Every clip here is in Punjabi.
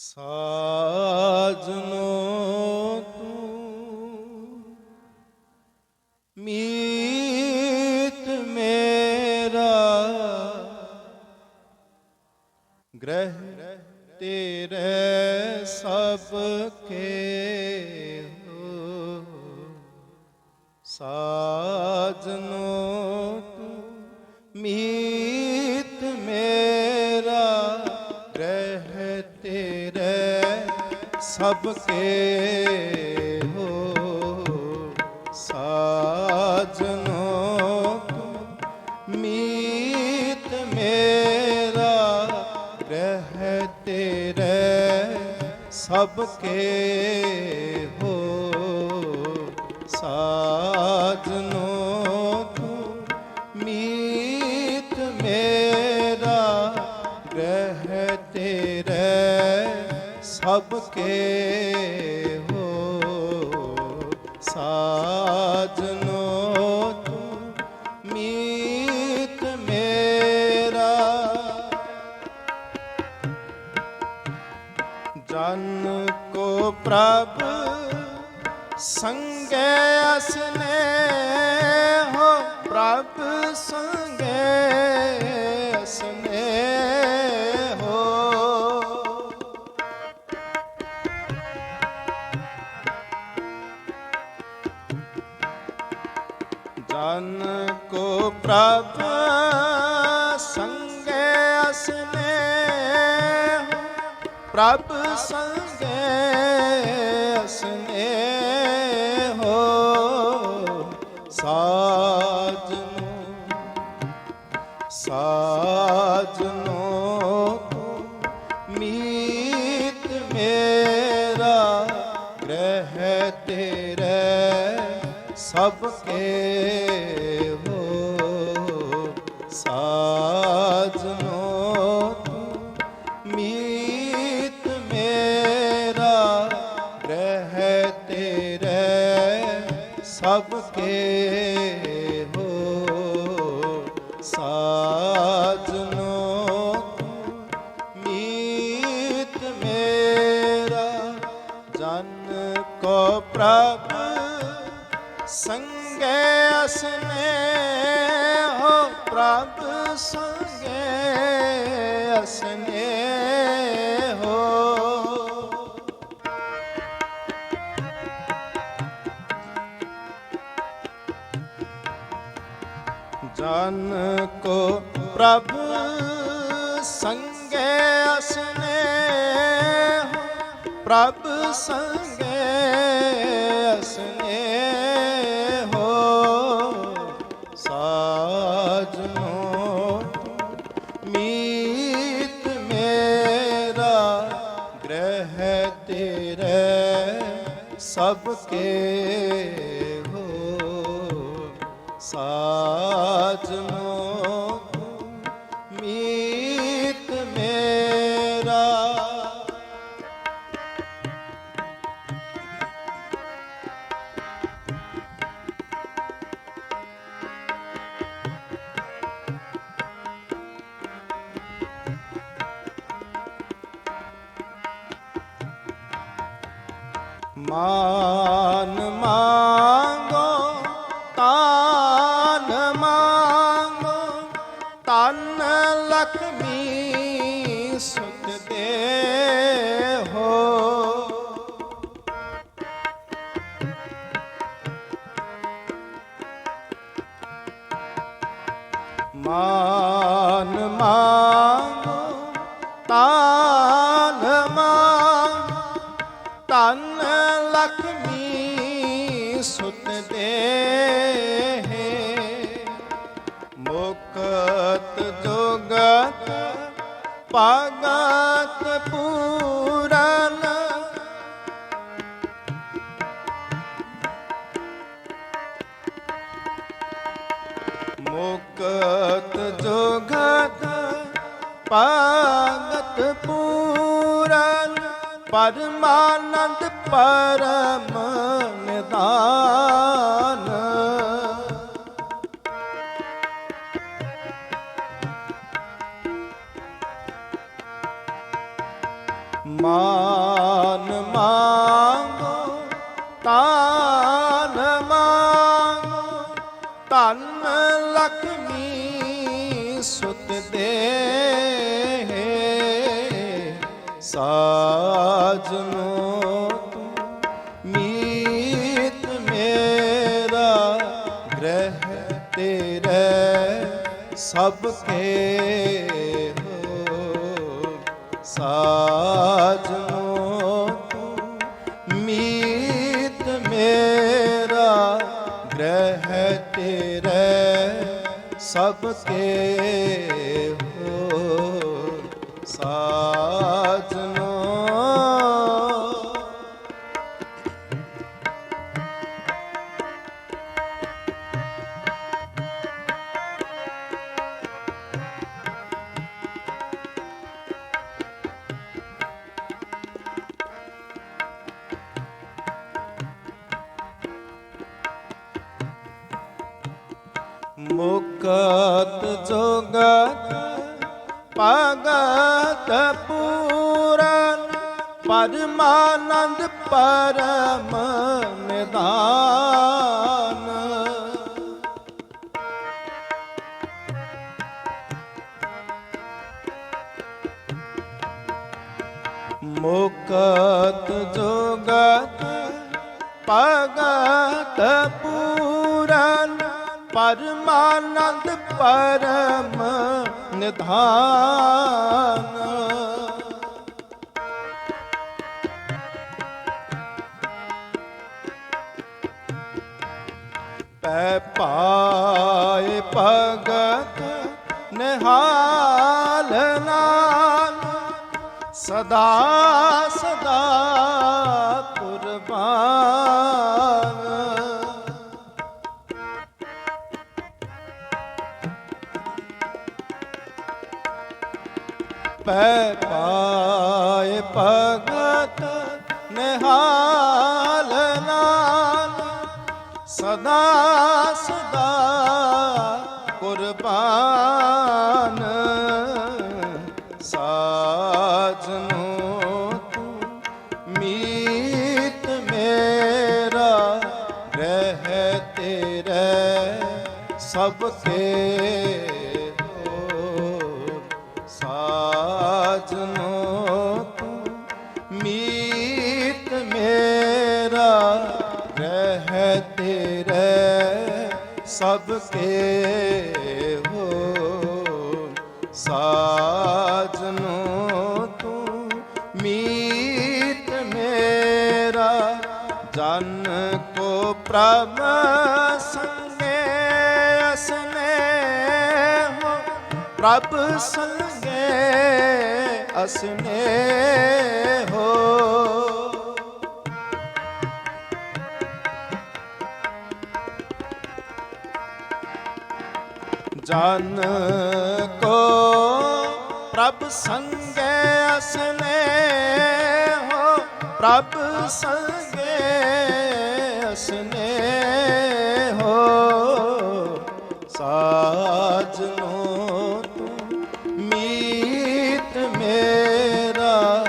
ਸਾਜਨੋ ਤੂੰ ਮੀਤ ਮੇਰਾ ਗ੍ਰਹਿ ਤੇਰੇ ਸਭ ਕੇ ਹੋ। ਸਾਜਨੋ ਤੂੰ ਮੀਤ ਸਭ ਕੇ ਹੋ ਸਾਜਨੋ ਤੂੰ ਮੀਤ ਮੇਰਾ ਗ੍ਰਹਿ ਤੇਰੇ ਸਭ ਕੇ ਹੋ ਸਾਜਨੋ ਮੀਤ ਮੇਰਾ ਗ੍ਰਹਿ ਤੇਰੇ ਸਭ ਕੇ ਪ੍ਰਭ ਸੰਗੇ ਅਸਨੇ ਹੋ, ਪ੍ਰਭ ਸੰਗੇ ਅਸਨੇ ਹੋ। ਜਨ ਕੋ ਪ੍ਰਭ ਸੰਗੇ ਅਸਨੇ ਪ੍ਰਭ ਸੰਗੇ ਗ੍ਰਹਿ ਤੇਰੇ, ਸਭ ਕੇ ਹੋ ਸਾਜਨੋ ਤੂੰ ਮੀਤ ਮੇਰਾ ਰਹਿ ਤੇਰੇ, ਸਭ ਕੇ ਹੋ ਸਾਜਨੋ ਪ੍ਰਭ ਸੰਗੇ ਅਸਨੇ ਹੋ। ਜਨ ਕੋ ਪ੍ਰਭ ਸੰਗੇ ਅਸਨੇ ਹੋ। ਪ੍ਰਭ ਸੰਗੇ ਸਭ ਕੇ ਹੋ ਸਾਜਨੋ ਮਾਨ ਮੰਗੋ ਤਾਨ ਮੰਗੋ ਤਨ ਲਖਮੀ ਸੁਤ ਦੇ ਹੋ ਮਾਨ ਮੰਗੋ ਭਗਤ ਪੂਰਨ ਮੁਕਤ ਜੋਗਤ ਭਗਤ ਪੂਰਨ ਪਰਮਾਨੰਦ ਪਰਮ ਨਿਦਾਨ ਮਾਨ ਮੰਗੋ ਤਾਨ ਮੰਗੋ, ਧਨ ਲక్ష్ਮੀ ਸੁਤ ਦੇ ਸਾਜਨੋ ਤੂੰ ਮੀਤ ਮੇਰਾ ਗ੍ਰਹਿ ਤੇਰੇ ਸਭ ਕੇ ਸਾਜਨੋ ਤੂੰ ਮੀਤ ਮੇਰਾ ਗ੍ਰਹਿ ਤੇਰੇ ਸਭ ਕੇ ਹੋ ਸਾਜਨੋ ਮੁਕਤ ਜੋਗਤ ਭਗਤ ਪੂਰਨ ਪਰਮਾਨੰਦ ਪਰਮ ਨਿਧਾਨ। ਮੁਕਤ ਜੋਗਤ ਭਗਤ ਪੂਰਨ ਪਰਮਾਨੰਦ ਪਰਮ ਨਿਧਾਨ। ਪੈ ਪਾਏ ਭਗਤ ਨਿਹਾਲ ਨਾਲ ਸਦਾ ਸਦਾ ਪੈ ਪਾਏ ਭਗਤ ਨਿਹਾਲ ਨਾਲ ਸਦਾ ਸਦਾ ਕੁਰਬਾਨ ਸਾਜਨੋ ਤੂੰ ਮੀਤ ਮੇਰਾ ਰਹਿ ਤੇਰੇ ਸਭ ਕੇ ਸਭ ਹੋ ਸਾਜਨੋ ਤੂੰ ਮੀਤ ਮੇਰਾ, ਜਨ ਕੋ ਪ੍ਰਭ ਸੰਗੇ ਅਸਨੇ ਹੋ। ਪ੍ਰਭ ਸੰਗੇ ਅਸਨੇ ਹੋ। ਜਨ ਕੋ ਪ੍ਰਭ ਸੰਗੇ ਅਸਨੇ ਹੋ, ਪ੍ਰਭ ਸੰਗੇ ਅਸਨੇ ਹੋ। ਸਾਜਨੋ ਤੂੰ ਮੀਤ ਮੇਰਾ,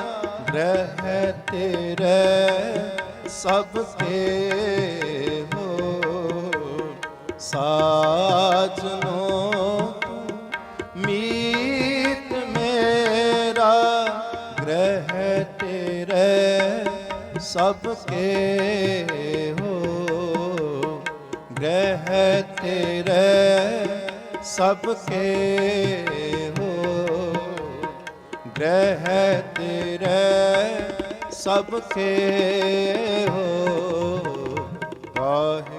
ਗ੍ਰਹਿ ਤੇਰੇ ਸਭ ਕੇ ਹੋ। ਸਾਜਨੋ ਸਭ ਕੇ ਹੋ ਗ੍ਰਹਿ ਤੇਰੇ ਸਭ ਕੇ ਹੋ ਗ੍ਰਹਿ ਤੇਰੇ ਸਭ ਕੇ ਹੋ ਵਾਹਿਗੁਰੂ